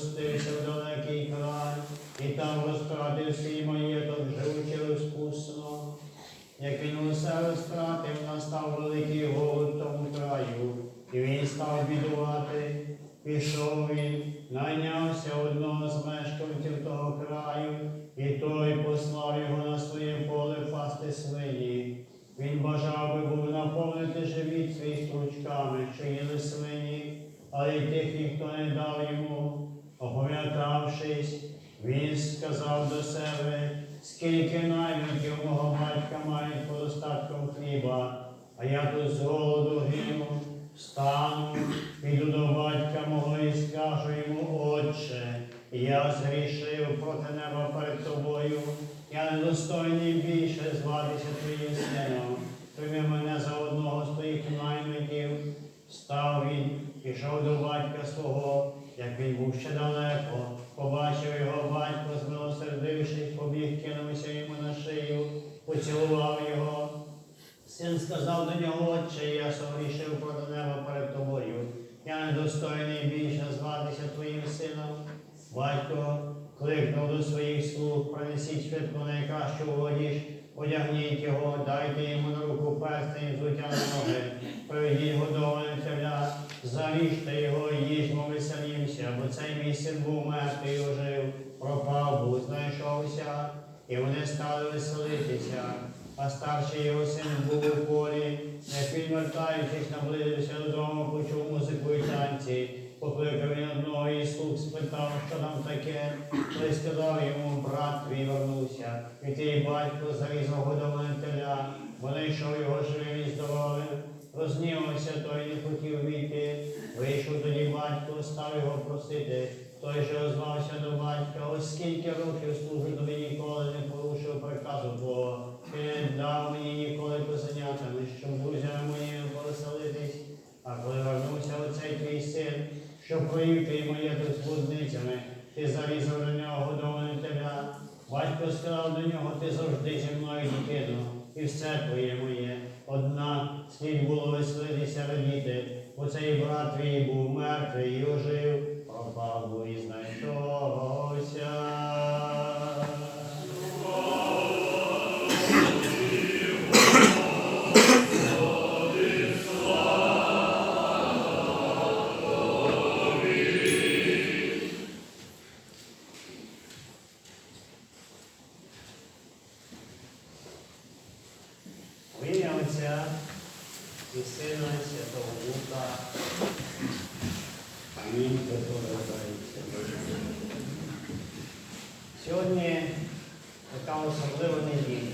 усе, пустився в далекий край, і там розтратив свій маєток, живучи розпусно. Як він усе розтратив, настав великий голод тому краю, і він став бідувати. Пішов він, найнявся одного з мешканців того краю, і той послав його на своє поле пасти свині. Він бажав би був наповнити живіт свій стручками, що їли свині, але й тих ніхто не дав йому. Опам'ятавшись, він сказав до себе, скільки наймитів мого батька мають по достатком хліба, а я тут з голоду гину, встану, піду до батька мого і скажу йому, Отче, я згрішив проти неба перед тобою, я недостойний більше зватися твоїм сином. Прийми мене за одного з твоїх наймитів. Став він, пішов до батька свого, як він був ще далеко, побачив його батько, змилосердившись, побіг, кинувся йому на шию, поцілував його. Син сказав до нього, Отче, я согрішив проти неба перед тобою. Я недостойний більше зватися твоїм сином. Батько кликнув до своїх слуг, принесіть швидко найкращу одіж, одягніть його, дайте йому на руку перстень взуття на ноги, приведіть годованого теля, заріжте його цей мій син був мертвий і ожив, пропав, був, знайшовся, і вони стали веселитися. А старший його син був у полі, як він вертаючись, наблизився додому, почув музику і танці. Покликав він одного із слуг, спитав, що там таке. Той сказав йому, брат твій вернувся. І твій батько зарізав годоване теля, бо знайшов його живим і здоровим. Рознівався той, не хотів війти. Вийшов тоді батько, став його просити. Той же озвався до батька, ось скільки років служу тобі ніколи не порушив приказу Твого. Ти не дав мені ніколи козенятами, щоб друзями моїми повеселитись. А коли вернувся оцей твій син, що провів твій маєток з блудницями, ти зарізав на нього годоване теля. Батько сказав до нього, ти завжди зі мною дитино, і все твоє моє. Однак слід було веселитися радіти, бо цей брат твій був мертвий і ожив, пропав був і знайшовся. В ім'я Отця і Сина і Святого Духа. Амінь. Притворюється. Сьогодні така особлива неділя.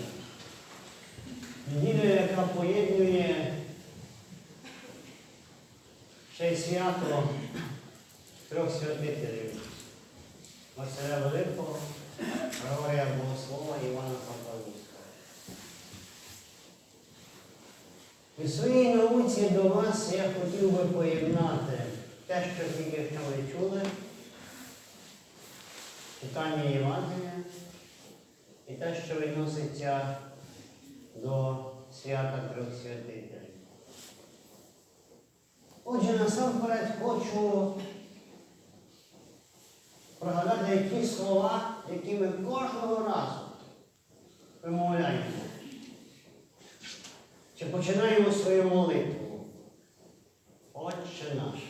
Неділя, яка поєднує ще й свято трьох святителів. Василя Великого, Григорія Богослова Івана Павловського. У своїй науці до вас я хотів би поєднати те, що тільки що ви чули, читання Євангелія і те, що відноситься до свята трьох святителів. Отже, насамперед хочу пригадати ті слова, які ми кожного разу вимовляємо. Чи починаємо свою молитву? Отче наш.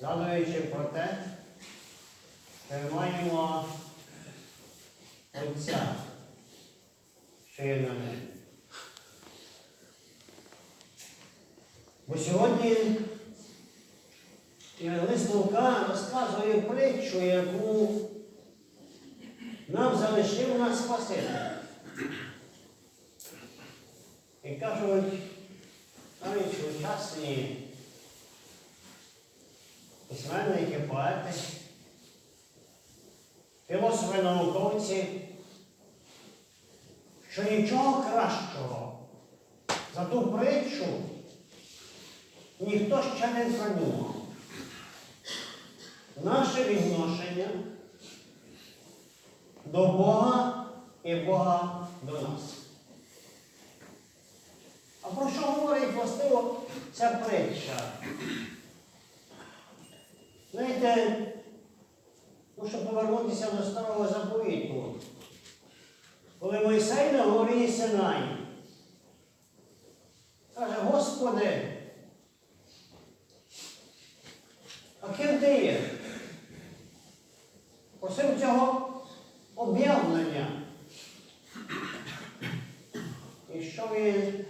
Згадуючи про те, що ми маємо Отця, є на. Бо сьогодні Євангелист Лука розказує притчу, яку нам залишив нас Спаситель. І кажуть, навіть сучасні письменники, поети, філософи науковці, що нічого кращого за ту притчу ніхто ще не придумав. Наше відношення до Бога і Бога до нас. А про що говорить властиво ця притча? Знаєте, ну, щоб повернутися до старого заповіту, коли Мойсей на горі Синай каже, Господи, а ким ти є? Просив цього об'явлення. І що він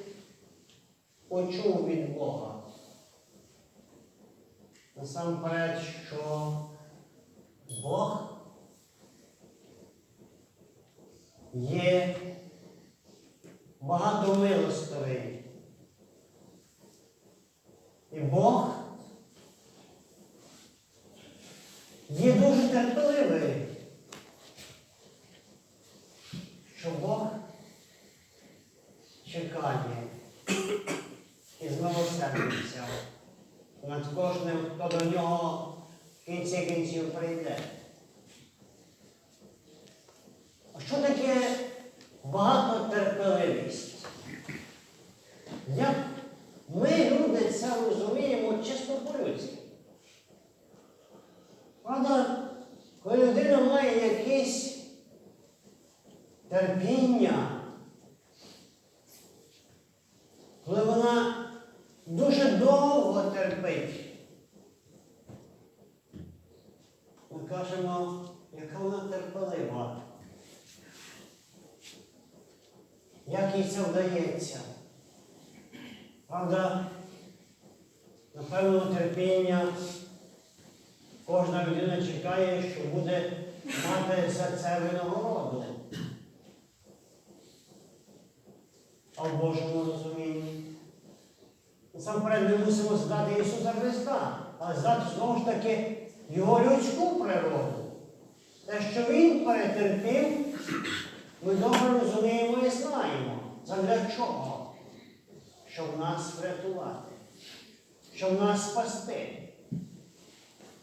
почув від Бога? Насамперед, що Бог є багатомилостивий. І Бог є дуже терпеливий, що Бог чекає і змилосердиться над кожним, хто до нього в кінці кінців прийде. А що таке багатотерпеливість? Як ми, люди, це розуміємо чисто по-людськи. Правда, коли людина має якесь терпіння, коли вона дуже довго терпить, ми кажемо, яка вона терпелива. Як їй це вдається? Правда, напевно, терпіння кожна людина чекає, що буде мати за це. А в Божому розумінні. Насамперед ми мусимо здати Ісуса Христа, але здати знову ж таки Його людську природу. Те, що Він перетерпів, ми добре розуміємо і знаємо. Задля чого? Щоб нас врятувати, щоб нас спасти.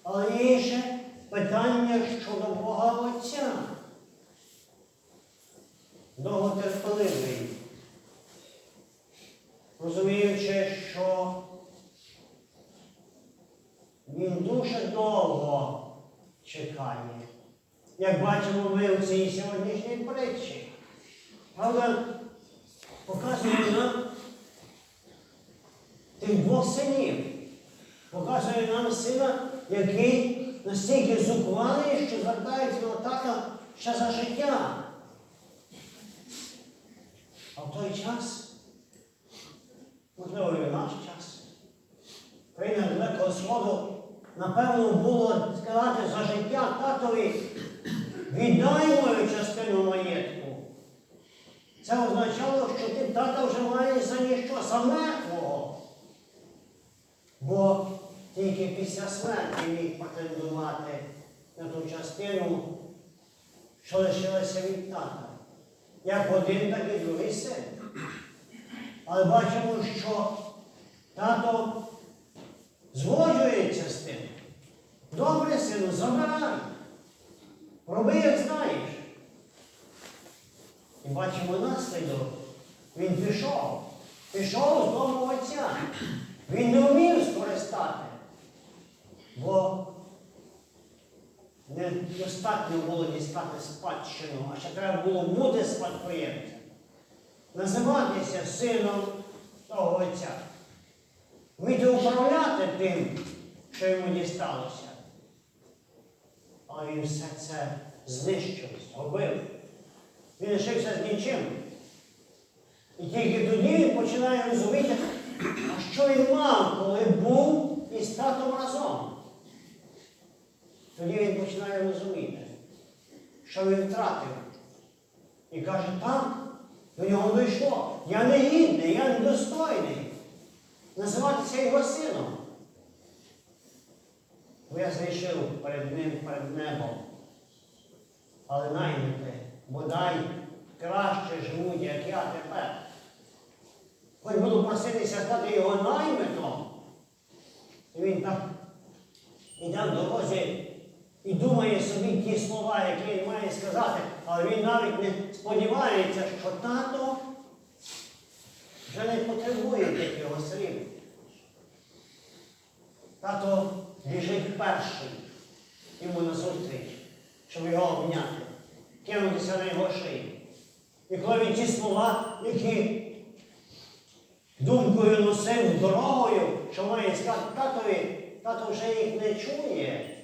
Але є ще питання щодо Бога Отця. Довготерпеливий. Розуміючи, що він дуже довго чекає. Як бачимо ми у цій сьогоднішній притчі. Правда, показує нам тих двох синів. Показує нам сина, який настільки зухвалий, що звертається до тата ще за життя. А в той час, можливо, і в наш час, країна Далекого Сходу, напевно, було сказати за життя татові, віддай мою частину маєтку. Це означало, що ти тата вже маєш за ніщо, за мертвого. Бо тільки після смерті міг претендувати на ту частину, що лишилася від тата. Як один, так і другий син. Але бачимо, що тато згоджується з тим. Добре, сину, забирай. Роби, як знаєш. І бачимо наслідок. Він пішов. Пішов з дому отця. Він не вмів скористати. Бо недостатньо було дістати спадщину, а ще треба було бути спадкоємцем. Називатися сином того отця. Вміти управляти тим, що йому дісталося. Але він все це знищив, згубив. Він лишився з нічим. І тільки тоді він починає розуміти, а що він мав, коли був із татом разом. Тоді він починає розуміти, що він втратив. І каже, так, до нього дійшло. Я не гідний, я недостойний. Називатися його сином. Бо я зрішив перед ним, перед небом. Але наймити, бодай краще живуть, як я тепер. Хоч буду проситися стати його наймитом, І він так іде в дорозі і думає собі ті слова, які він має сказати, але він навіть не сподівається, що тато вже не потребує тих його слів. Тато біжить перший йому назустріч, щоб його обняти, кинутися на його шию. І коли він ті слова, які думкою носив дорогою, що має сказати татові, тато вже їх не чує.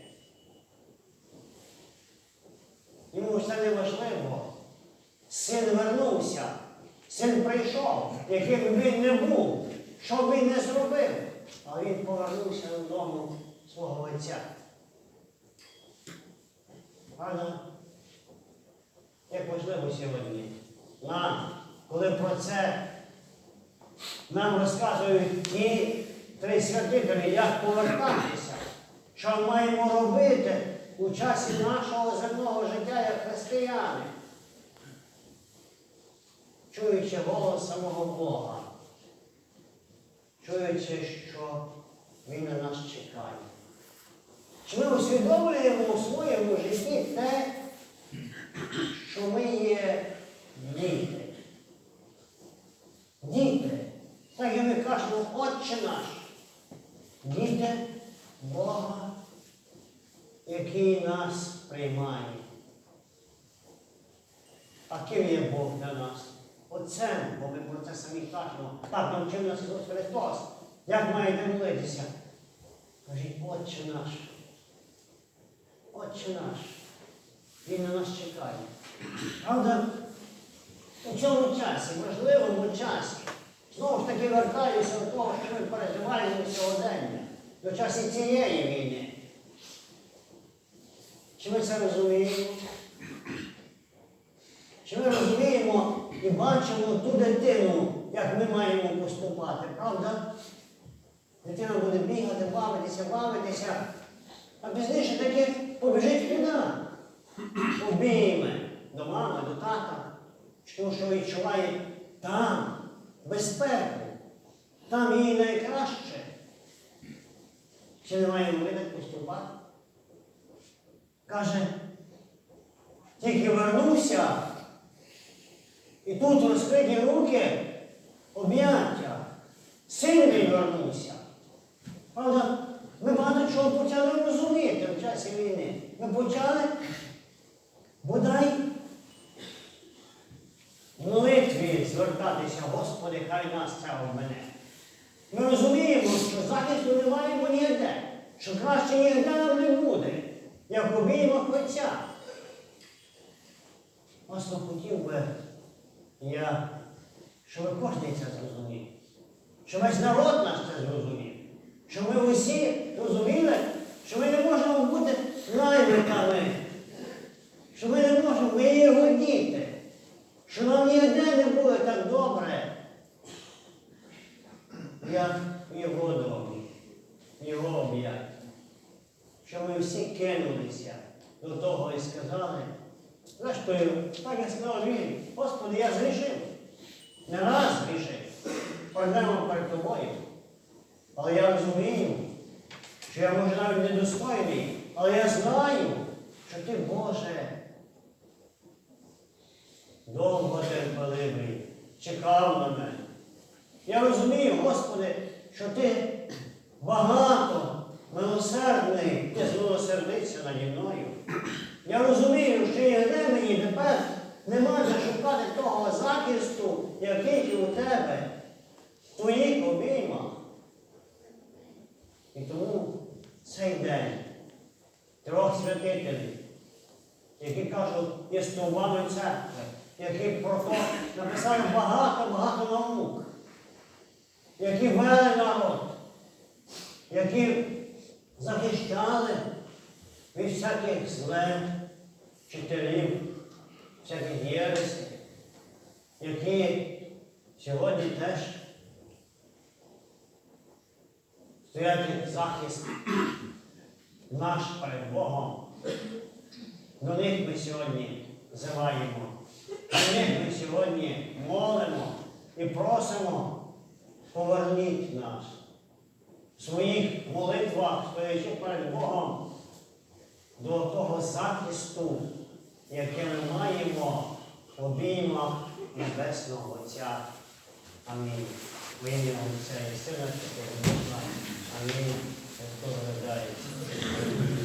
Йому це не важливо. Син вернувся, син прийшов, яким він не був, що б він не зробив. А він повернувся додому свого отця. Правда? Як важливо сьогодні нам, коли про це нам розказують ті три святителі, як повертатися, що маємо робити у часі нашого земного життя як християни, чуючи голос самого Бога, чуючи, що Він на нас чекає. Чи ми усвідомлюємо у своєму житті те, що ми є діти? Діти, так як ми кажемо, Отче наш, діти Бога, який нас приймає. А ким є Бог для нас? Отцем, бо ми про це самі кажемо. Так навчив нас Ісус Христос. Як маєте молитися? Кажіть, Отче наш. Отче наш. Він на нас чекає. Правда, у цьому часі, важливому часі, знову ж таки вертаюся до того, що ми переживаємо сьогодення, до часу цієї війни. Чи ми це розуміємо? Чи ми розуміємо і бачимо ту дитину, як ми маємо поступати, правда? Дитина буде бігати, бавитися, бавитися, а пізніше таки побіжить туди, обійме до мами, до тата, що відчуває там безпеку, там їй найкраще. Чи не маємо ми так поступати? Каже, тільки вернувся, і тут розкриті руки, об'яття. Син мій вернувся. Правда, ми багато чого почали розуміти в часі війни. Ми почали бодай молитві звертатися, Господи, хай нас це обмене. Ми розуміємо, що захисту не маємо ніде, що краще ніде нам не буде, як обійма Отця. Просто хотів би я, щоб кожен це зрозумів, що весь народ нас це зрозумів, що ми усі зрозуміли, що ми не можемо бути наймитами, що ми не можемо, ми є його діти, що нам ніде не буде так добре, як в його домі, в його об'ятті. Що ми всі кинулися до того і сказали, зрештою, так як сказав він, Господи, я згрішив. Не раз згрішив. Пройдемо перед тобою. Але я розумію, що я може навіть недостойний, але я знаю, що ти, Боже, довго терпеливий, чекав на мене. Я розумію, Господи, що ти багато милосердний, ти змилосердиться наді мною. Я розумію, що ніде мені тепер нема де шукати того захисту, який у тебе, в твоїх обіймах. І тому цей день. Трьох святителів, які кажуть, є церкви, які про то написали багато-багато наук, які вели народ, які захищали від всяких зле вчителів, всяких єресів, які сьогодні теж як захист наш перед Богом. До них ми сьогодні взиваємо, до них ми сьогодні молимо і просимо, поверніть нас. в своїх молитвах, стоячи перед Богом, до того захисту, яке ми маємо в обіймах Небесного Отця. Амінь. メニューをお持ちしたい人が来てくれます。アミン。ご覧ください。